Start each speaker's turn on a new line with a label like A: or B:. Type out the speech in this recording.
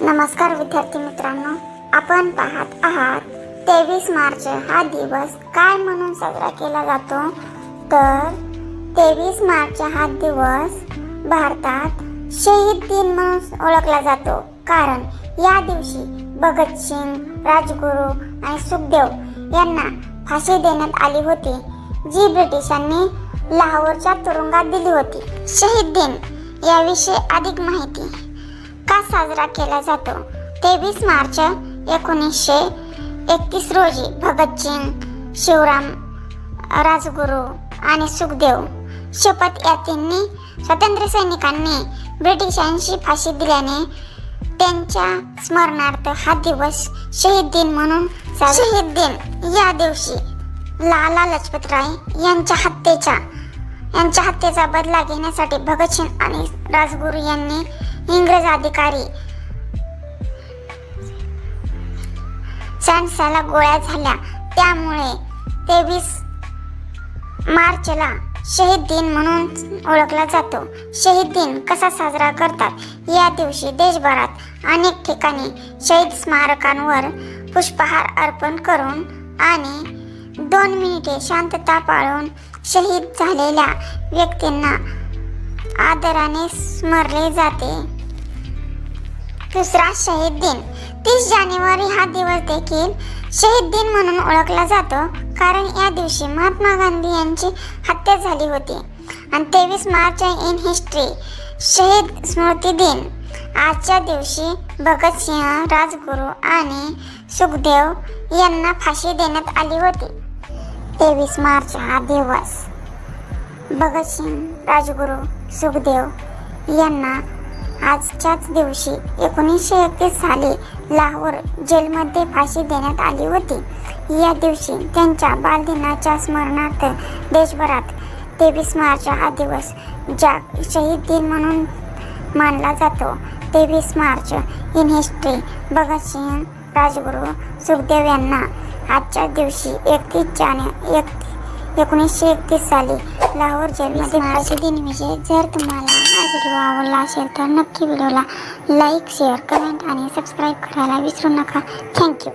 A: नमस्कार विद्यार्थी मित्रांनो आपण पाहत आहात तेवीस मार्च हा दिवस काय म्हणून साजरा केला जातो? तर तेवीस मार्च हा दिवस भारतात शहीद दिन म्हणून ओळखला जातो. कारण या दिवशी भगतसिंग राजगुरू आणि सुखदेव यांना फाशी देण्यात आली होती जी ब्रिटिशांनी लाहोरच्या तुरुंगात दिली होती. शहीद दिन याविषयी अधिक माहिती का साजरा केला जातो? तेवीस मार्च एकोणीसशे एकतीस रोजी भगतसिंग शिवराम राजगुरू आणि सुखदेव शपथ या तिन्ही स्वातंत्र्य सैनिकांनी ब्रिटिशांशी फाशी दिल्याने त्यांच्या स्मरणार्थ हा दिवस शहीद दिन म्हणून शहीद दिन. या दिवशी लाला लजपतराय यांच्या हत्येचा यांच्या हत्येचा बदला घेण्यासाठी भगतसिंग आणि राजगुरू यांनी इंग्रज अधिकारी. सँडसाला गोळ्या झाल्या. त्यामुळे तेवीस मार्चला शहीद दिन म्हणून ओळखला जातो. शहीद दिन कसा साजरा करतात? या दिवशी देशभरात अनेक ठिकाणी शहीद स्मारकांवर पुष्पहार अर्पण करून आणि दोन मिनिटे शांतता पाळून शहीद झालेल्या व्यक्तींना आदराने स्मरले जाते. दुसरा शहीद दिन तीस जानेवारी हा दिवस देखील शहीद दिन म्हणून ओळखला जातो. कारण या दिवशी महात्मा गांधी यांची हत्या झाली होती. आणि तेवीस मार्च इन हिस्ट्री शहीद स्मृती दिन आजच्या दिवशी भगतसिंह राजगुरू आणि सुखदेव यांना फाशी देण्यात आली होती. तेवीस मार्च हा दिवस. भगतसिंग राजगुरू सुखदेव यांना आजच्याच दिवशी एकोणीसशे एकतीस साली लाहोर जेलमध्ये फाशी देण्यात आली होती. या दिवशी त्यांच्या बालदिनाच्या स्मरणार्थ देशभरात तेवीस मार्च हा दिवस जाग शहीद दिन म्हणून मानला जातो. तेवीस March in history Bhagat Singh Rajguru Sukhdev यांना आजच्या दिवशी एकतीस जाने एक एकोणीसशे एकतीस साली लाहोर जेलमध्ये फाशी दिनविषयी जर तुम्हाला हा व्हिडिओ आवडला असेल तर नक्की व्हिडिओला लाईक शेअर कमेंट आणि सबस्क्राईब करायला विसरू नका. थँक्यू